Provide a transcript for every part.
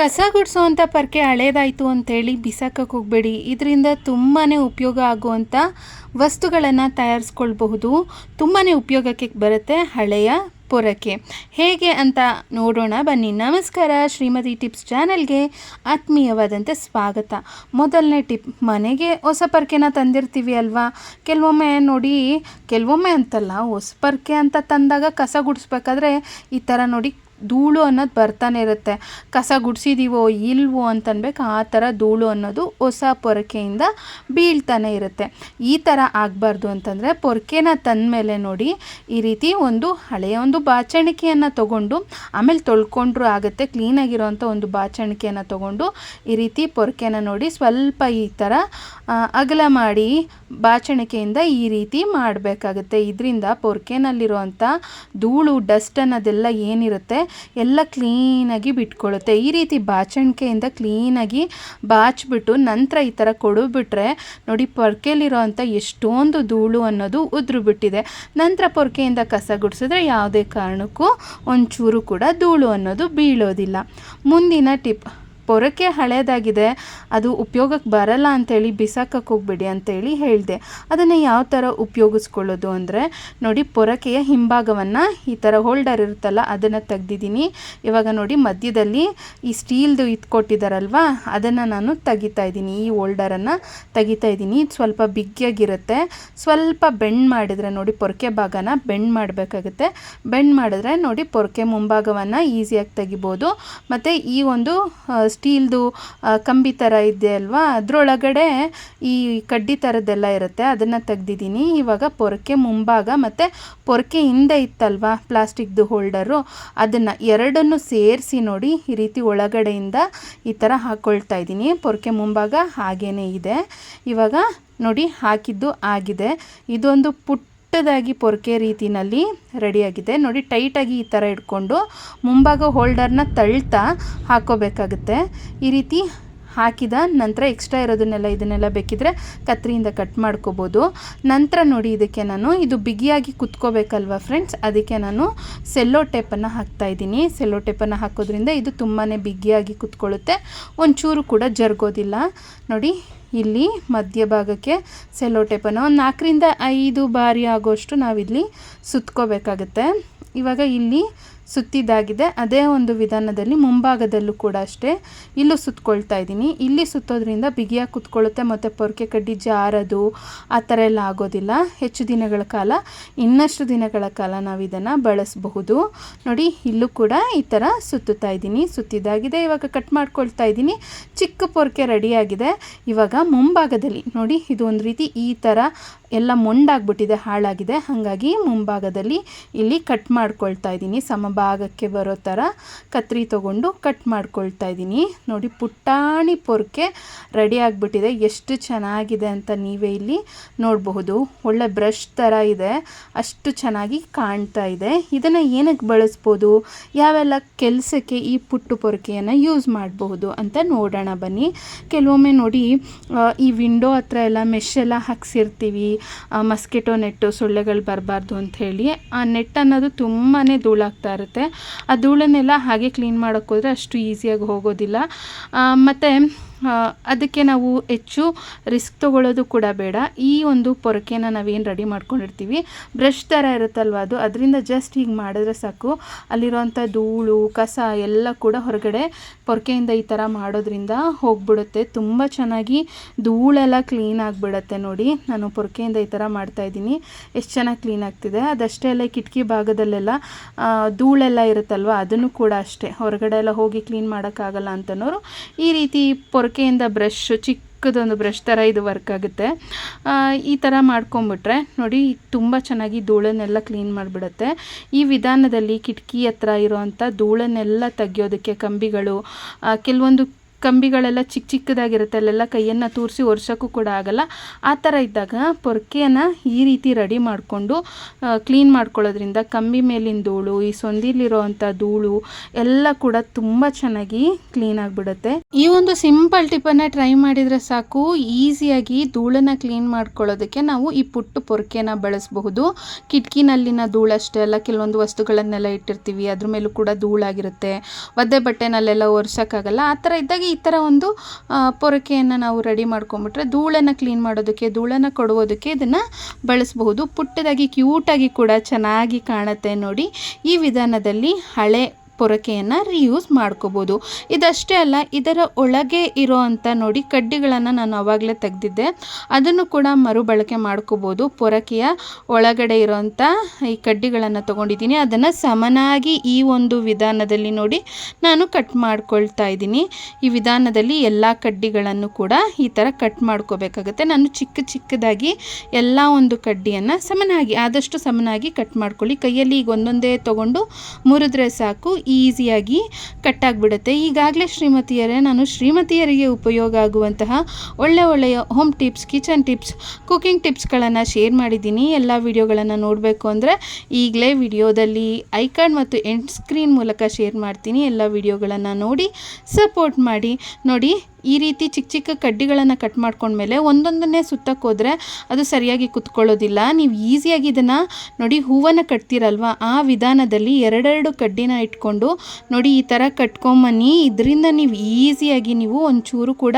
ಕಸ ಗುಡಿಸೋವಂಥ ಪರ್ಕೆ ಹಳೇದಾಯಿತು ಅಂತೇಳಿ ಬಿಸಾಕಕ್ಕೆ ಹೋಗಬೇಡಿ. ಇದರಿಂದ ತುಂಬಾ ಉಪಯೋಗ ಆಗುವಂಥ ವಸ್ತುಗಳನ್ನು ತಯಾರಿಸ್ಕೊಳ್ಬಹುದು. ತುಂಬಾ ಉಪಯೋಗಕ್ಕೆ ಬರುತ್ತೆ ಹಳೆಯ ಪೊರಕೆ. ಹೇಗೆ ಅಂತ ನೋಡೋಣ ಬನ್ನಿ. ನಮಸ್ಕಾರ, ಶ್ರೀಮತಿ ಟಿಪ್ಸ್ ಚಾನಲ್ಗೆ ಆತ್ಮೀಯವಾದಂಥ ಸ್ವಾಗತ. ಮೊದಲನೇ ಟಿಪ್, ಮನೆಗೆ ಹೊಸ ಪರ್ಕೆನ ತಂದಿರ್ತೀವಿ ಅಲ್ವಾ? ಕೆಲವೊಮ್ಮೆ ನೋಡಿ, ಕೆಲವೊಮ್ಮೆ ಅಂತಲ್ಲ, ಹೊಸ ಪರ್ಕೆ ಅಂತ ತಂದಾಗ ಕಸ ಗುಡಿಸ್ಬೇಕಾದ್ರೆ ಈ ಥರ ನೋಡಿ ಧೂಳು ಅನ್ನೋದು ಬರ್ತಾನೆ ಇರುತ್ತೆ. ಕಸ ಗುಡಿಸಿದೀವೋ ಇಲ್ವೋ ಅಂತನ್ಬೇಕು ಆ ಥರ ಧೂಳು ಅನ್ನೋದು ಹೊಸ ಪೊರಕೆಯಿಂದ ಬೀಳ್ತಾನೆ ಇರುತ್ತೆ. ಈ ಥರ ಆಗಬಾರ್ದು ಅಂತಂದರೆ ಪೊರಕೆನ ತಂದಮೇಲೆ ನೋಡಿ ಈ ರೀತಿ ಒಂದು ಹಳೆಯ ಒಂದು ಬಾಚಣಿಕೆಯನ್ನು ತಗೊಂಡು, ಆಮೇಲೆ ತೊಳ್ಕೊಂಡ್ರೂ ಆಗುತ್ತೆ ಕ್ಲೀನಾಗಿರೋವಂಥ ಒಂದು ಬಾಚಣಿಕೆಯನ್ನು ತಗೊಂಡು ಈ ರೀತಿ ಪೊರಕೆನ ನೋಡಿ ಸ್ವಲ್ಪ ಈ ಥರ ಅಗಲ ಮಾಡಿ ಬಾಚಣಿಕೆಯಿಂದ ಈ ರೀತಿ ಮಾಡಬೇಕಾಗುತ್ತೆ. ಇದರಿಂದ ಪೊರ್ಕೆನಲ್ಲಿರುವಂಥ ಧೂಳು, ಡಸ್ಟ್ ಅನ್ನೋದೆಲ್ಲ ಏನಿರುತ್ತೆ ಎಲ್ಲ ಕ್ಲೀನಾಗಿ ಬಿಟ್ಕೊಳ್ಳುತ್ತೆ. ಈ ರೀತಿ ಬಾಚಣಿಕೆಯಿಂದ ಕ್ಲೀನಾಗಿ ಬಾಚಿಬಿಟ್ಟು ನಂತರ ಈ ಥರ ಕೊಡುಬಿಟ್ರೆ ನೋಡಿ ಪೊರ್ಕೆಲಿರೋವಂಥ ಎಷ್ಟೊಂದು ಧೂಳು ಅನ್ನೋದು ಉದುರು ಬಿಟ್ಟಿದೆ ನಂತರ ಪೊರ್ಕೆಯಿಂದ ಕಸ ಗುಡಿಸಿದ್ರೆ ಯಾವುದೇ ಕಾರಣಕ್ಕೂ ಒಂಚೂರು ಕೂಡ ಧೂಳು ಅನ್ನೋದು ಬೀಳೋದಿಲ್ಲ. ಮುಂದಿನ ಟಿಪ್ ಪೊರಕೆ ಹಳೇದಾಗಿದೆ, ಅದು ಉಪಯೋಗಕ್ಕೆ ಬರಲ್ಲ ಅಂತೇಳಿ ಬಿಸಾಕಕ್ಕೆ ಹೋಗ್ಬೇಡಿ ಅಂತೇಳಿ ಹೇಳಿದೆ. ಅದನ್ನು ಯಾವ ಥರ ಉಪಯೋಗಿಸ್ಕೊಳ್ಳೋದು ಅಂದರೆ, ನೋಡಿ ಪೊರಕೆಯ ಹಿಂಭಾಗವನ್ನು ಈ ಥರ ಹೋಲ್ಡರ್ ಇರುತ್ತಲ್ಲ, ಅದನ್ನು ತೆಗ್ದಿದ್ದೀನಿ. ಇವಾಗ ನೋಡಿ ಮಧ್ಯದಲ್ಲಿ ಈ ಸ್ಟೀಲ್ದು ಇದು ಕೊಟ್ಟಿದ್ದಾರಲ್ವಾ ಅದನ್ನು ನಾನು ತೆಗಿತಾ ಇದ್ದೀನಿ. ಈ ಹೋಲ್ಡರನ್ನು ತೆಗಿತಾ ಇದ್ದೀನಿ. ಇದು ಸ್ವಲ್ಪ ಬಿಗ್ಗಿಯಾಗಿರುತ್ತೆ ಸ್ವಲ್ಪ ಬೆಂಡ್ ಮಾಡಿದರೆ ನೋಡಿ ಪೊರಕೆ ಭಾಗನ ಬೆಂಡ್ ಮಾಡಬೇಕಾಗುತ್ತೆ. ಬೆಂಡ್ ಮಾಡಿದ್ರೆ ನೋಡಿ ಪೊರಕೆ ಮುಂಭಾಗವನ್ನು ಈಸಿಯಾಗಿ ತೆಗಿಬೋದು. ಮತ್ತು ಈ ಒಂದು ಸ್ಟೀಲ್ದು ಕಂಬಿ ಥರ ಇದೆ ಅಲ್ವಾ? ಅದರೊಳಗಡೆ ಈ ಕಡ್ಡಿ ಥರದ್ದೆಲ್ಲ ಇರುತ್ತೆ. ಅದನ್ನು ತೆಗ್ದಿದ್ದೀನಿ. ಇವಾಗ ಪೊರಕೆ ಮುಂಭಾಗ ಮತ್ತು ಪೊರಕೆ ಹಿಂದೆ ಇತ್ತಲ್ವಾ ಪ್ಲಾಸ್ಟಿಕ್ದು ಹೋಲ್ಡರು? ಅದನ್ನು ಎರಡನ್ನು ಸೇರಿಸಿ ನೋಡಿ ಈ ರೀತಿ ಒಳಗಡೆಯಿಂದ ಈ ಥರ ಹಾಕ್ಕೊಳ್ತಾ ಇದ್ದೀನಿ. ಪೊರಕೆ ಮುಂಭಾಗ ಹಾಗೇ ಇದೆ. ಇವಾಗ ನೋಡಿ ಹಾಕಿದ್ದು ಆಗಿದೆ. ಇದೊಂದು ಪುಟ್ಟ ಪುಟ್ಟದಾಗಿ ಪೊರ್ಕೆ ರೀತಿಯಲ್ಲಿ ರೆಡಿಯಾಗಿದೆ. ನೋಡಿ, ಟೈಟಾಗಿ ಈ ಥರ ಇಟ್ಕೊಂಡು ಮುಂಭಾಗ ಹೋಲ್ಡರ್ನ ತಳ್ತಾ ಹಾಕೋಬೇಕಾಗುತ್ತೆ ಈ ರೀತಿ ಹಾಕಿದ ನಂತರ ಎಕ್ಸ್ಟ್ರಾ ಇರೋದನ್ನೆಲ್ಲ, ಇದನ್ನೆಲ್ಲ ಬೇಕಿದ್ರೆ ಕತ್ರಿಯಿಂದ ಕಟ್ ಮಾಡ್ಕೋಬೋದು. ನಂತರ ನೋಡಿ, ಇದಕ್ಕೆ ನಾನು, ಇದು ಬಿಗಿಯಾಗಿ ಕುತ್ಕೋಬೇಕಲ್ವ ಫ್ರೆಂಡ್ಸ್? ಅದಕ್ಕೆ ನಾನು ಸೆಲ್ಲೋ ಟೇಪನ್ನು ಹಾಕ್ತಾ ಇದ್ದೀನಿ. ಸೆಲ್ಲೋ ಟೇಪನ್ನು ಹಾಕೋದ್ರಿಂದ ಇದು ತುಂಬಾ ಬಿಗಿಯಾಗಿ ಕುತ್ಕೊಳ್ಳುತ್ತೆ. ಒಂಚೂರು ಕೂಡ ಜರುಗೋದಿಲ್ಲ. ನೋಡಿ ಇಲ್ಲಿ ಮಧ್ಯಭಾಗಕ್ಕೆ ಸೆಲೋ ಟೇಪನ್ನು ಒಂದು ನಾಲ್ಕರಿಂದ ಐದು ಬಾರಿ ಆಗೋಷ್ಟು ನಾವಿಲ್ಲಿ ಸುತ್ಕೋಬೇಕಾಗುತ್ತೆ. ಇವಾಗ ಇಲ್ಲಿ ಸುತ್ತಿದ್ದಾಗಿದೆ. ಅದೇ ಒಂದು ವಿಧಾನದಲ್ಲಿ ಮುಂಭಾಗದಲ್ಲೂ ಕೂಡ ಅಷ್ಟೇ. ಇಲ್ಲೂ ಸುತ್ತಕೊಳ್ತಾ ಇದ್ದೀನಿ. ಇಲ್ಲಿ ಸುತ್ತೋದ್ರಿಂದ ಬಿಗಿಯಾಗಿ ಕುತ್ಕೊಳ್ಳುತ್ತೆ. ಮತ್ತು ಪೊರ್ಕೆ ಕಡ್ಡಿ ಜಾರದು, ಆ ಥರ ಎಲ್ಲ ಆಗೋದಿಲ್ಲ. ಹೆಚ್ಚು ದಿನಗಳ ಕಾಲ. ಇನ್ನಷ್ಟು ದಿನಗಳ ಕಾಲ ನಾವು ಇದನ್ನು ಬಳಸಬಹುದು. ನೋಡಿ, ಇಲ್ಲೂ ಕೂಡ ಈ ಥರ ಸುತ್ತುತ್ತಾ ಇದ್ದೀನಿ. ಸುತ್ತಿದ್ದಾಗಿದೆ. ಇವಾಗ ಕಟ್ ಮಾಡ್ಕೊಳ್ತಾ ಇದ್ದೀನಿ. ಚಿಕ್ಕ ಪೊರ್ಕೆ ರೆಡಿಯಾಗಿದೆ. ಇವಾಗ ಮುಂಭಾಗದಲ್ಲಿ, ನೋಡಿ, ಇದು ಒಂದು ರೀತಿ ಈ ಥರ ಎಲ್ಲ ಮೊಂಡಾಗ್ಬಿಟ್ಟಿದೆ, ಹಾಳಾಗಿದೆ. ಹಾಗಾಗಿ ಮುಂಭಾಗದಲ್ಲಿ ಇಲ್ಲಿ ಕಟ್ ಮಾಡ್ಕೊಳ್ತಾ ಇದ್ದೀನಿ. ಸಮಭಾಗಕ್ಕೆ ಬರೋ ಥರ ಕತ್ರಿ ತಗೊಂಡು ಕಟ್ ಮಾಡ್ಕೊಳ್ತಾ ಇದ್ದೀನಿ. ನೋಡಿ ಪುಟ್ಟಾಣಿ ಪೊರ್ಕೆ ರೆಡಿ ಆಗಿಬಿಟ್ಟಿದೆ. ಎಷ್ಟು ಚೆನ್ನಾಗಿದೆ ಅಂತ ನೀವೇ ಇಲ್ಲಿ ನೋಡಬಹುದು. ಒಳ್ಳೆ ಬ್ರಷ್ ಥರ ಇದೆ. ಅಷ್ಟು ಚೆನ್ನಾಗಿ ಕಾಣ್ತಾ ಇದೆ. ಇದನ್ನು ಏನಕ್ಕೆ ಬಳಸ್ಬೋದು? ಯಾವೆಲ್ಲ ಕೆಲಸಕ್ಕೆ ಈ ಪುಟ್ಟು ಪೊರ್ಕೆಯನ್ನು ಯೂಸ್ ಮಾಡಬಹುದು ಅಂತ ನೋಡೋಣ ಬನ್ನಿ. ಕೆಲವೊಮ್ಮೆ ನೋಡಿ ಈ ವಿಂಡೋ ಹತ್ರ ಎಲ್ಲ ಮೆಶ್ ಎಲ್ಲ ಹಾಕ್ಸಿರ್ತೀವಿ. ಮಸ್ಕಿಟೋ ನೆಟ್ಟು ಸೊಳ್ಳೆಗಳು ಬರಬಾರ್ದು ಅಂತ ಹೇಳಿ ಆ ನೆಟ್ ಅನ್ನೋದು ತುಂಬಾ ಧೂಳಾಗ್ತಾ ಆ ಧೂಳನ್ನೆಲ್ಲ ಹಾಗೆ ಕ್ಲೀನ್ ಮಾಡೋಕ್ಕೋದ್ರೆ ಅಷ್ಟು ಈಸಿಯಾಗಿ ಹೋಗೋದಿಲ್ಲ. ಮತ್ತು ಅದಕ್ಕೆ ನಾವು ಹೆಚ್ಚು ರಿಸ್ಕ್ ತೊಗೊಳ್ಳೋದು ಕೂಡ ಬೇಡ. ಈ ಒಂದು ಪೊರಕೆನ ನಾವೇನು ರೆಡಿ ಮಾಡ್ಕೊಂಡಿರ್ತೀವಿ. ಬ್ರಷ್ ಥರ ಇರುತ್ತಲ್ವ ಅದು? ಅದರಿಂದ ಜಸ್ಟ್ ಹೀಗೆ ಮಾಡಿದ್ರೆ ಸಾಕು. ಅಲ್ಲಿರುವಂಥ ಧೂಳು, ಕಸ ಎಲ್ಲ ಕೂಡ ಹೊರಗಡೆ ಪೊರಕೆಯಿಂದ ಈ ಥರ ಮಾಡೋದ್ರಿಂದ ಹೋಗ್ಬಿಡುತ್ತೆ. ತುಂಬ ಚೆನ್ನಾಗಿ ಧೂಳೆಲ್ಲ ಕ್ಲೀನ್ ಆಗಿಬಿಡುತ್ತೆ ನೋಡಿ. ನಾನು ಪೊರಕೆಯಿಂದ ಈ ಥರ ಮಾಡ್ತಾಯಿದ್ದೀನಿ ಎಷ್ಟು ಚೆನ್ನಾಗಿ ಕ್ಲೀನ್ ಆಗ್ತಿದೆ. ಅದಷ್ಟೇ ಅಲ್ಲ ಕಿಟಕಿ ಭಾಗದಲ್ಲೆಲ್ಲ ಧೂಳೆಲ್ಲ ಇರುತ್ತಲ್ವ? ಅದನ್ನು ಕೂಡ ಅಷ್ಟೇ. ಹೊರಗಡೆ ಎಲ್ಲ ಹೋಗಿ ಕ್ಲೀನ್ ಮಾಡೋಕ್ಕಾಗಲ್ಲ ಅಂತನೋರು ಈ ರೀತಿ ಪೊರಕೆಯಿಂದ ಬ್ರಷ್, ಚಿಕ್ಕದೊಂದು ಬ್ರಷ್ ಥರ ಇದು ವರ್ಕ್ ಆಗುತ್ತೆ. ಈ ಥರ ಮಾಡ್ಕೊಂಬಿಟ್ರೆ ನೋಡಿ ತುಂಬ ಚೆನ್ನಾಗಿ ಧೂಳನ್ನೆಲ್ಲ ಕ್ಲೀನ್ ಮಾಡಿಬಿಡುತ್ತೆ. ಈ ವಿಧಾನದಲ್ಲಿ ಕಿಟಕಿ ಹತ್ರ ಇರೋವಂಥ ಧೂಳನ್ನೆಲ್ಲ ತೆಗಿಯೋದಕ್ಕೆ ಕಂಬಿಗಳು ಕೆಲವೊಂದು ಕಂಬಿಗಳೆಲ್ಲ ಚಿಕ್ಕ ಚಿಕ್ಕದಾಗಿರುತ್ತೆ, ಅಲ್ಲೆಲ್ಲ ಕೈಯನ್ನು ತೂರಿಸಿ ಒರ್ಸೋಕ್ಕೂ ಕೂಡ ಆಗಲ್ಲ. ಆ ಥರ ಇದ್ದಾಗ ಪೊರ್ಕೆಯನ್ನು ಈ ರೀತಿ ರೆಡಿ ಮಾಡಿಕೊಂಡು ಕ್ಲೀನ್ ಮಾಡ್ಕೊಳ್ಳೋದ್ರಿಂದ ಕಂಬಿ ಮೇಲಿನ ಧೂಳು, ಈ ಸೊಂದಿಲಿರೋ ಅಂಥ ಧೂಳು ಎಲ್ಲ ಕೂಡ ತುಂಬ ಚೆನ್ನಾಗಿ ಕ್ಲೀನ್ ಆಗಿಬಿಡುತ್ತೆ. ಈ ಒಂದು ಸಿಂಪಲ್ ಟಿಪ್ಪನ್ನು ಟ್ರೈ ಮಾಡಿದರೆ ಸಾಕು. ಈಸಿಯಾಗಿ ಧೂಳನ್ನು ಕ್ಲೀನ್ ಮಾಡ್ಕೊಳ್ಳೋದಕ್ಕೆ ನಾವು ಈ ಪುಟ್ಟ ಪೊರ್ಕೆನ ಬಳಸಬಹುದು. ಕಿಟಕಿನಲ್ಲಿನ ಧೂಳಷ್ಟೇ ಅಲ್ಲ, ಕೆಲವೊಂದು ವಸ್ತುಗಳನ್ನೆಲ್ಲ ಇಟ್ಟಿರ್ತೀವಿ, ಅದ್ರ ಮೇಲೂ ಕೂಡ ಧೂಳಾಗಿರುತ್ತೆ. ಒದ್ದೆ ಬಟ್ಟೆನಲ್ಲೆಲ್ಲ ಒರ್ಸೋಕ್ಕಾಗಲ್ಲ. ಆ ಥರ ಇದ್ದಾಗ ಈ ಥರ ಒಂದು ಪೊರಕೆಯನ್ನು ನಾವು ರೆಡಿ ಮಾಡ್ಕೊಂಬಿಟ್ರೆ ಧೂಳನ್ನು ಕ್ಲೀನ್ ಮಾಡೋದಕ್ಕೆ, ಧೂಳನ್ನು ಕೊಡುವುದಕ್ಕೆ ಇದನ್ನು ಬಳಸಬಹುದು. ಪುಟ್ಟದಾಗಿ ಕ್ಯೂಟಾಗಿ ಕೂಡ ಚೆನ್ನಾಗಿ ಕಾಣುತ್ತೆ ನೋಡಿ. ಈ ವಿಧಾನದಲ್ಲಿ ಹಳೆ ಪೊರಕೆಯನ್ನು ರಿಯೂಸ್ ಮಾಡ್ಕೋಬೋದು. ಇದಷ್ಟೇ ಅಲ್ಲ, ಇದರ ಒಳಗೆ ಇರೋ ಅಂಥ ನೋಡಿ ಕಡ್ಡಿಗಳನ್ನು ನಾನು ಆವಾಗಲೇ ತೆಗೆದಿದ್ದೆ. ಅದನ್ನು ಕೂಡ ಮರುಬಳಕೆ ಮಾಡ್ಕೋಬೋದು. ಪೊರಕೆಯ ಒಳಗಡೆ ಇರೋವಂಥ ಈ ಕಡ್ಡಿಗಳನ್ನು ತೊಗೊಂಡಿದ್ದೀನಿ. ಅದನ್ನು ಸಮನಾಗಿ ಈ ಒಂದು ವಿಧಾನದಲ್ಲಿ ನೋಡಿ ನಾನು ಕಟ್ ಮಾಡ್ಕೊಳ್ತಾ ಇದ್ದೀನಿ. ಈ ವಿಧಾನದಲ್ಲಿ ಎಲ್ಲ ಕಡ್ಡಿಗಳನ್ನು ಕೂಡ ಈ ಥರ ಕಟ್ ಮಾಡ್ಕೋಬೇಕಾಗುತ್ತೆ. ನಾನು ಚಿಕ್ಕ ಚಿಕ್ಕದಾಗಿ ಎಲ್ಲ ಒಂದು ಕಡ್ಡಿಯನ್ನು ಸಮನಾಗಿ, ಆದಷ್ಟು ಸಮನಾಗಿ ಕಟ್ ಮಾಡ್ಕೊಳ್ಳಿ. ಕೈಯಲ್ಲಿ ಈಗ ಒಂದೊಂದೇ ತೊಗೊಂಡು ಮುರಿದ್ರೆ ಸಾಕು. ಈಸಿಯಾಗಿ ಕಟ್ ಈಗಾಗಲೇ ಶ್ರೀಮತಿಯರೇ, ನಾನು ಶ್ರೀಮತಿಯರಿಗೆ ಉಪಯೋಗ ಆಗುವಂತಹ ಒಳ್ಳೆ ಒಳ್ಳೆಯ home tips kitchen tips cooking ಟಿಪ್ಸ್ಗಳನ್ನು share ಮಾಡಿದ್ದೀನಿ. ಎಲ್ಲ ವಿಡಿಯೋಗಳನ್ನು ನೋಡಬೇಕು ಅಂದರೆ ಈಗಲೇ ವಿಡಿಯೋದಲ್ಲಿ ಐಕಾನ್ ಮತ್ತು ಎಂಡ್ ಸ್ಕ್ರೀನ್ ಮೂಲಕ ಶೇರ್ ಮಾಡ್ತೀನಿ. ಎಲ್ಲ ವಿಡಿಯೋಗಳನ್ನು ನೋಡಿ ಸಪೋರ್ಟ್ ಮಾಡಿ. ನೋಡಿ ಈ ರೀತಿ ಚಿಕ್ಕ ಚಿಕ್ಕ ಕಡ್ಡಿಗಳನ್ನು ಕಟ್ ಮಾಡ್ಕೊಂಡ್ಮೇಲೆ ಒಂದೊಂದನ್ನೇ ಸುತ್ತಕ್ಕೆ ಹೋದರೆ ಅದು ಸರಿಯಾಗಿ ಕುತ್ಕೊಳ್ಳೋದಿಲ್ಲ. ನೀವು ಈಸಿಯಾಗಿ ಇದನ್ನು ನೋಡಿ ಹೂವನ್ನು ಕಟ್ತೀರಲ್ವ? ಆ ವಿಧಾನದಲ್ಲಿ ಎರಡೆರಡು ಕಡ್ಡಿನ ಇಟ್ಕೊಂಡು ನೋಡಿ ಈ ಥರ ಕಟ್ಕೊಂಬನ್ನಿ. ಇದರಿಂದ ನೀವು ಈಸಿಯಾಗಿ ನೀವು ಒಂಚೂರು ಕೂಡ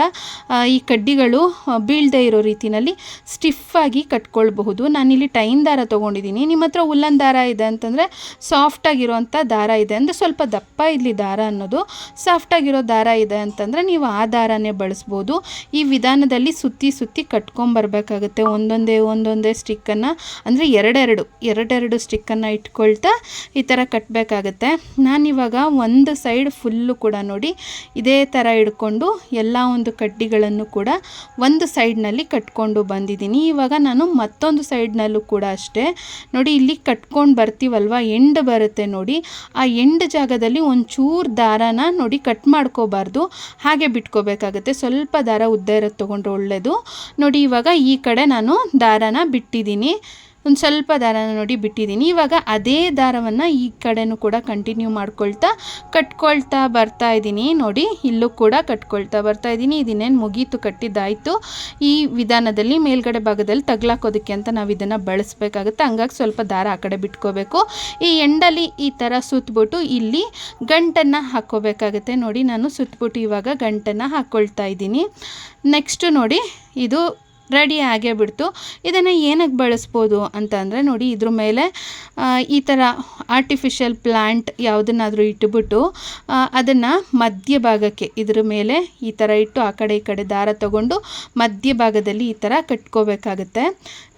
ಈ ಕಡ್ಡಿಗಳು ಬೀಳದೆ ಇರೋ ರೀತಿನಲ್ಲಿ ಸ್ಟಿಫಾಗಿ ಕಟ್ಕೊಳ್ಬಹುದು. ನಾನಿಲ್ಲಿ ಟೈನ್ ದಾರ ತೊಗೊಂಡಿದ್ದೀನಿ ನಿಮ್ಮ ಹತ್ರ ಉಲ್ಲನ್ ದಾರ ಇದೆ ಅಂತಂದರೆ ಸಾಫ್ಟಾಗಿರೋವಂಥ ದಾರ ಇದೆ. ಅಂದರೆ ಸ್ವಲ್ಪ ದಪ್ಪ ಇಲ್ಲಿ ದಾರ ಅನ್ನೋದು. ಸಾಫ್ಟಾಗಿರೋ ದಾರ ಇದೆ ಅಂತಂದರೆ ನೀವು ಆ ದಾರನೇ ಬಳಸ್ಬೋದು. ಈ ವಿಧಾನದಲ್ಲಿ ಸುತ್ತಿ ಸುತ್ತಿ ಕಟ್ಕೊಂಬರ್ಬೇಕಾಗುತ್ತೆ ಒಂದೊಂದೇ ಒಂದೊಂದೇ ಸ್ಟಿಕ್ಕನ್ನು ಅಂದರೆ ಎರಡೆರಡು ಎರಡೆರಡು ಸ್ಟಿಕ್ಕನ್ನು ಇಟ್ಕೊಳ್ತಾ ಈ ಥರ ಕಟ್ಟಬೇಕಾಗತ್ತೆ ನಾನಿವಾಗ ಒಂದು ಸೈಡ್ ಫುಲ್ಲು ಕೂಡ ನೋಡಿ ಇದೇ ಥರ ಹಿಡ್ಕೊಂಡು ಎಲ್ಲ ಒಂದು ಕಡ್ಡಿಗಳನ್ನು ಕೂಡ ಒಂದು ಸೈಡ್ನಲ್ಲಿ ಕಟ್ಕೊಂಡು ಬಂದಿದ್ದೀನಿ. ಇವಾಗ ನಾನು ಮತ್ತೊಂದು ಸೈಡ್ನಲ್ಲೂ ಕೂಡ ಅಷ್ಟೇ. ನೋಡಿ, ಇಲ್ಲಿ ಕಟ್ಕೊಂಡು ಬರ್ತೀವಲ್ವ? ಎಂಡ್ ಬರುತ್ತೆ ನೋಡಿ. ಆ ಎಂಡ್ ಜಾಗದಲ್ಲಿ ಒಂಚೂರು ದಾರನ ನೋಡಿ ಕಟ್ ಮಾಡ್ಕೋಬಾರ್ದು. ಹಾಗೆ ಬಿಟ್ಕೋಬೇಕಾಗುತ್ತೆ ಸ್ವಲ್ಪ ದಾರ ಉದ್ದ ಇರೋದು ತೊಗೊಂಡ್ರೆ ಒಳ್ಳೆಯದು ನೋಡಿ ಇವಾಗ ಈ ಕಡೆ ನಾನು ದಾರನ ಬಿಟ್ಟಿದ್ದೀನಿ. ಒಂದು ಸ್ವಲ್ಪ ದಾರನ ನೋಡಿ ಬಿಟ್ಟಿದ್ದೀನಿ. ಇವಾಗ ಅದೇ ದಾರವನ್ನು ಈ ಕಡೆನೂ ಕೂಡ ಕಂಟಿನ್ಯೂ ಮಾಡ್ಕೊಳ್ತಾ, ಕಟ್ಕೊಳ್ತಾ ಬರ್ತಾ ಇದ್ದೀನಿ. ನೋಡಿ, ಇಲ್ಲೂ ಕೂಡ ಕಟ್ಕೊಳ್ತಾ ಬರ್ತಾ ಇದ್ದೀನಿ. ಇದನ್ನೇನು ಮುಗೀತು, ಕಟ್ಟಿದ್ದಾಯಿತು. ಈ ವಿಧಾನದಲ್ಲಿ ಮೇಲ್ಗಡೆ ಭಾಗದಲ್ಲಿ ತಗ್ಲಾಕೋದಕ್ಕೆ ಅಂತ ನಾವು ಇದನ್ನು ಬಳಸಬೇಕಾಗುತ್ತೆ. ಹಂಗಾಗಿ ಸ್ವಲ್ಪ ದಾರ ಆ ಕಡೆ ಬಿಟ್ಕೋಬೇಕು. ಈ ಎಂಡಲ್ಲಿ ಈ ಥರ ಸುತ್ತಬಿಟ್ಟು ಇಲ್ಲಿ ಗಂಟನ್ನು ಹಾಕ್ಕೋಬೇಕಾಗುತ್ತೆ ನೋಡಿ, ನಾನು ಸುತ್ತಬಿಟ್ಟು ಇವಾಗ ಗಂಟನ್ನು ಹಾಕ್ಕೊಳ್ತಾ ಇದ್ದೀನಿ. ನೆಕ್ಸ್ಟು ನೋಡಿ, ಇದು ರೆಡಿ ಆಗೇ ಬಿಡ್ತು. ಇದನ್ನು ಏನಕ್ಕೆ ಬಳಸ್ಬೋದು ಅಂತ ಅಂದರೆ ನೋಡಿ, ಇದ್ರ ಮೇಲೆ ಈ ಥರ ಆರ್ಟಿಫಿಷಿಯಲ್ ಪ್ಲ್ಯಾಂಟ್ ಯಾವುದನ್ನಾದರೂ ಇಟ್ಟುಬಿಟ್ಟು ಅದನ್ನು ಮಧ್ಯಭಾಗಕ್ಕೆ ಇದ್ರ ಮೇಲೆ ಈ ಥರ ಇಟ್ಟು ಆ ಕಡೆ ಈ ಕಡೆ ದಾರ ತಗೊಂಡು ಮಧ್ಯಭಾಗದಲ್ಲಿ ಈ ಥರ ಕಟ್ಕೋಬೇಕಾಗುತ್ತೆ.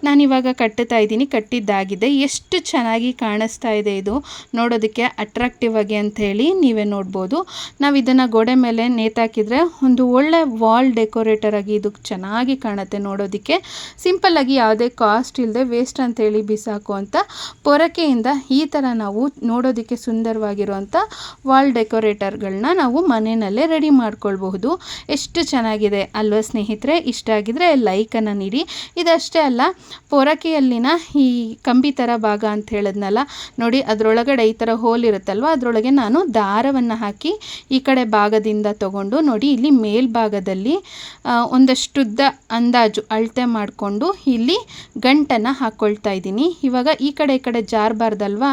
ನಾನಿವಾಗ ಕಟ್ಟುತ್ತಾ ಇದ್ದೀನಿ, ಕಟ್ಟಿದ್ದಾಗಿದೆ. ಎಷ್ಟು ಚೆನ್ನಾಗಿ ಕಾಣಿಸ್ತಾ ಇದೆ ಇದು. ನೋಡೋದಕ್ಕೆ ಅಟ್ರಾಕ್ಟಿವ್ ಆಗಿ ಅಂತ ಹೇಳಿ ನೀವೇ ನೋಡ್ಬೋದು. ನಾವು ಇದನ್ನು ಗೋಡೆ ಮೇಲೆ ನೇತಾಕಿದ್ರೆ ಒಂದು ಒಳ್ಳೆ ವಾಲ್ ಡೆಕೋರೇಟರ್ ಆಗಿ ಇದು ಚೆನ್ನಾಗಿ ಕಾಣುತ್ತೆ ನೋಡೋದಕ್ಕೆ. ಸಿಂಪಲ್ಲಾಗಿ ಯಾವುದೇ ಕಾಸ್ಟ್ ಇಲ್ಲದೆ ವೇಸ್ಟ್ ಅಂತೇಳಿ ಅಂತ ಪೊರಕೆಯಿಂದ ಈ ಥರ ನಾವು ನೋಡೋದಕ್ಕೆ ಸುಂದರವಾಗಿರುವಂಥ ವಾಲ್ ಡೆಕೋರೇಟರ್ಗಳನ್ನ ನಾವು ಮನೆಯಲ್ಲೇ ರೆಡಿ ಮಾಡ್ಕೊಳ್ಬಹುದು. ಎಷ್ಟು ಚೆನ್ನಾಗಿದೆ ಅಲ್ವಾ ಸ್ನೇಹಿತರೆ? ಇಷ್ಟ ಆಗಿದ್ರೆ ಲೈಕನ್ನು ನೀಡಿ. ಇದಷ್ಟೇ ಅಲ್ಲ, ಪೊರಕೆಯಲ್ಲಿನ ಈ ಕಂಬಿ ಥರ ಭಾಗ ಅಂತ ಹೇಳಿದ್ನಲ್ಲ, ನೋಡಿ ಅದರೊಳಗಡೆ ಈ ಥರ ಹೋಲ್ ಇರುತ್ತಲ್ವ, ಅದರೊಳಗೆ ನಾನು ದಾರವನ್ನು ಹಾಕಿ ಈ ಕಡೆ ಭಾಗದಿಂದ ತಗೊಂಡು ನೋಡಿ ಇಲ್ಲಿ ಮೇಲ್ಭಾಗದಲ್ಲಿ ಒಂದಷ್ಟುದ್ದ ಅಂದಾಜು ಅಳತೆ ಮಾಡಿಕೊಂಡು ಇಲ್ಲಿ ಗಂಟನ್ನು ಹಾಕ್ಕೊಳ್ತಾ ಇದ್ದೀನಿ. ಇವಾಗ ಈ ಕಡೆ ಈ ಕಡೆ ಜಾರಬಾರ್ದಲ್ವಾ?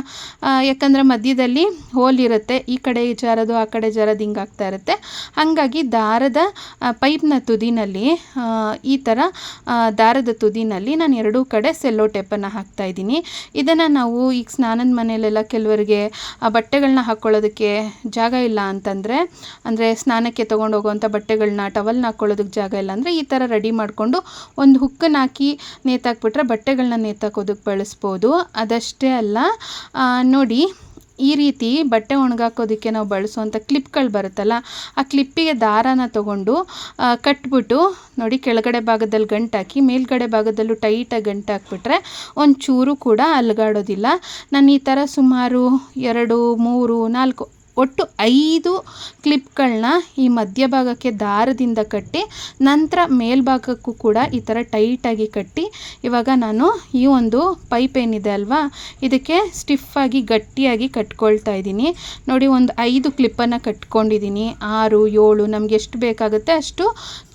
ಯಾಕಂದರೆ ಮಧ್ಯದಲ್ಲಿ ಹೋಲ್ ಇರುತ್ತೆ. ಈ ಕಡೆ ಜಾರೋದು, ಆ ಕಡೆ ಜಾರೋದು ಹಿಂಗಾಗ್ತಾ ಇರುತ್ತೆ. ಹಾಗಾಗಿ ದಾರದ ಪೈಪ್ನ ತುದಿನಲ್ಲಿ ಈ ಥರ ದಾರದ ತುದಿನಲ್ಲಿ ನಾನು ಎರಡೂ ಕಡೆ ಸೆಲ್ಲೋ ಟೇಪನ್ನು ಹಾಕ್ತಾ ಇದ್ದೀನಿ. ಇದನ್ನು ನಾವು ಈಗ ಸ್ನಾನದ ಮನೆಯಲ್ಲೆಲ್ಲ ಕೆಲವರಿಗೆ ಬಟ್ಟೆಗಳನ್ನ ಹಾಕ್ಕೊಳ್ಳೋದಕ್ಕೆ ಜಾಗ ಇಲ್ಲ ಅಂತಂದರೆ, ಅಂದರೆ ಸ್ನಾನಕ್ಕೆ ತೊಗೊಂಡು ಹೋಗುವಂಥ ಬಟ್ಟೆಗಳನ್ನ ಟವಲ್ನ ಹಾಕ್ಕೊಳ್ಳೋದಕ್ಕೆ ಜಾಗ ಇಲ್ಲ ಅಂದರೆ ಈ ಥರ ರೆಡಿ ಮಾಡಿಕೊಂಡು ಒಂದು ಹುಕ್ಕನ್ನು ಹಾಕಿ ನೇತಾಕ್ಬಿಟ್ರೆ ಬಟ್ಟೆಗಳನ್ನ ನೇತಾಕೋದಕ್ಕೆ ಬಳಸ್ಬೋದು. ಅದಷ್ಟೇ ಅಲ್ಲ ನೋಡಿ, ಈ ರೀತಿ ಬಟ್ಟೆ ಒಣಗಾಕೋದಕ್ಕೆ ನಾವು ಬಳಸುವಂಥ ಕ್ಲಿಪ್ಗಳು ಬರುತ್ತಲ್ಲ, ಆ ಕ್ಲಿಪ್ಪಿಗೆ ದಾರಾನ ತಗೊಂಡು ಕಟ್ಬಿಟ್ಟು, ನೋಡಿ, ಕೆಳಗಡೆ ಭಾಗದಲ್ಲಿ ಗಂಟು ಹಾಕಿ ಮೇಲ್ಗಡೆ ಭಾಗದಲ್ಲೂ ಟೈಟಾಗಿ ಗಂಟು ಹಾಕ್ಬಿಟ್ರೆ ಒಂಚೂರು ಕೂಡ ಅಲ್ಗಾಡೋದಿಲ್ಲ. ನಾನು ಈ ಥರ ಸುಮಾರು ಎರಡು, ಮೂರು, ನಾಲ್ಕು ಒಟ್ಟು ಐದು ಕ್ಲಿಪ್ಗಳನ್ನ ಈ ಮಧ್ಯಭಾಗಕ್ಕೆ ದಾರದಿಂದ ಕಟ್ಟಿ, ನಂತರ ಮೇಲ್ಭಾಗಕ್ಕೂ ಕೂಡ ಈ ಥರ ಟೈಟಾಗಿ ಕಟ್ಟಿ, ಇವಾಗ ನಾನು ಈ ಒಂದು ಪೈಪ್ ಏನಿದೆ ಅಲ್ವಾ, ಇದಕ್ಕೆ ಸ್ಟಿಫಾಗಿ ಗಟ್ಟಿಯಾಗಿ ಕಟ್ಕೊಳ್ತಾ ಇದ್ದೀನಿ. ನೋಡಿ, ಒಂದು ಐದು ಕ್ಲಿಪ್ಪನ್ನು ಕಟ್ಕೊಂಡಿದ್ದೀನಿ. ಆರು, ಏಳು ನಮಗೆ ಎಷ್ಟು ಬೇಕಾಗುತ್ತೆ ಅಷ್ಟು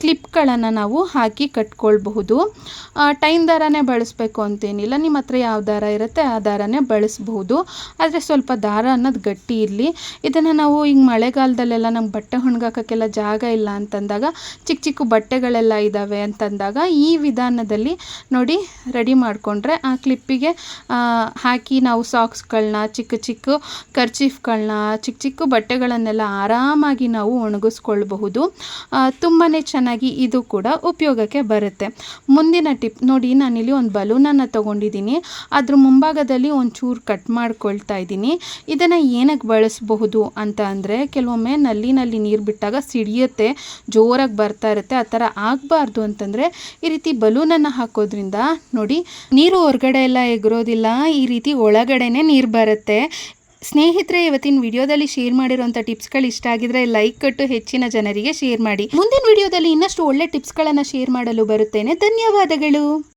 ಕ್ಲಿಪ್ಗಳನ್ನು ನಾವು ಹಾಕಿ ಕಟ್ಕೊಳ್ಬಹುದು. ಟೈಮ್ ದಾರನೇ ಬಳಸಬೇಕು ಅಂತೇನಿಲ್ಲ. ನಿಮ್ಮ ಹತ್ರ ಯಾವ ದಾರ ಇರುತ್ತೆ ಆ ದಾರನೇ ಬಳಸಬಹುದು. ಆದರೆ ಸ್ವಲ್ಪ ದಾರ ಅನ್ನೋದು ಗಟ್ಟಿ ಇರಲಿ. ಇದನ್ನು ನಾವು ಹಿಂಗೆ ಮಳೆಗಾಲದಲ್ಲೆಲ್ಲ ನಮ್ಗೆ ಬಟ್ಟೆ ಒಣಗಾಕೋಕ್ಕೆಲ್ಲ ಜಾಗ ಇಲ್ಲ ಅಂತಂದಾಗ ಚಿಕ್ಕ ಚಿಕ್ಕ ಬಟ್ಟೆಗಳೆಲ್ಲ ಇದ್ದಾವೆ ಅಂತಂದಾಗ ಈ ವಿಧಾನದಲ್ಲಿ ನೋಡಿ ರೆಡಿ ಮಾಡಿಕೊಂಡ್ರೆ ಆ ಕ್ಲಿಪ್ಪಿಗೆ ಹಾಕಿ ನಾವು ಸಾಕ್ಸ್ಗಳನ್ನ ಚಿಕ್ಕ ಚಿಕ್ಕ ಕರ್ಚೀಫ್ಗಳನ್ನ ಚಿಕ್ಕ ಚಿಕ್ಕ ಬಟ್ಟೆಗಳನ್ನೆಲ್ಲ ಆರಾಮಾಗಿ ನಾವು ಒಣಗಿಸ್ಕೊಳ್ಬಹುದು. ತುಂಬಾ ಚೆನ್ನಾಗಿ ಇದು ಕೂಡ ಉಪಯೋಗಕ್ಕೆ ಬರುತ್ತೆ. ಮುಂದಿನ ಟಿಪ್, ನೋಡಿ ನಾನಿಲ್ಲಿ ಒಂದು ಬಲೂನನ್ನು ತೊಗೊಂಡಿದ್ದೀನಿ. ಅದ್ರ ಮುಂಭಾಗದಲ್ಲಿ ಒಂಚೂರು ಕಟ್ ಮಾಡ್ಕೊಳ್ತಾ ಇದ್ದೀನಿ. ಇದನ್ನು ಏನಕ್ಕೆ ಬಳಸಬಹುದು ಅಂತ ಅಂದರೆ ಕೆಲವೊಮ್ಮೆ ನಲ್ಲಿನಲ್ಲಿ ನೀರು ಬಿಟ್ಟಾಗ ಸಿಡಿಯುತ್ತೆ, ಜೋರಾಗಿ ಬರ್ತಾ ಇರುತ್ತೆ, ಆ ಥರ ಆಗಬಾರ್ದು ಅಂತಂದರೆ ಈ ರೀತಿ ಬಲೂನನ್ನು ಹಾಕೋದ್ರಿಂದ ನೋಡಿ ನೀರು ಹೊರಗಡೆ ಎಲ್ಲ ಎಗರೋದಿಲ್ಲ, ಈ ರೀತಿ ಒಳಗಡೆನೇ ನೀರು ಬರುತ್ತೆ. ಸ್ನೇಹಿತರೆ, ಇವತ್ತಿನ ವಿಡಿಯೋದಲ್ಲಿ ಶೇರ್ ಮಾಡಿರುವಂಥ ಟಿಪ್ಸ್ಗಳು ಇಷ್ಟ ಆಗಿದ್ರೆ ಲೈಕ್ ಕಟ್ಟು ಹೆಚ್ಚಿನ ಜನರಿಗೆ ಶೇರ್ ಮಾಡಿ. ಮುಂದಿನ ವಿಡಿಯೋದಲ್ಲಿ ಇನ್ನಷ್ಟು ಒಳ್ಳೆ ಟಿಪ್ಸ್ಗಳನ್ನು ಶೇರ್ ಮಾಡಲು ಬರುತ್ತೇನೆ. ಧನ್ಯವಾದಗಳು.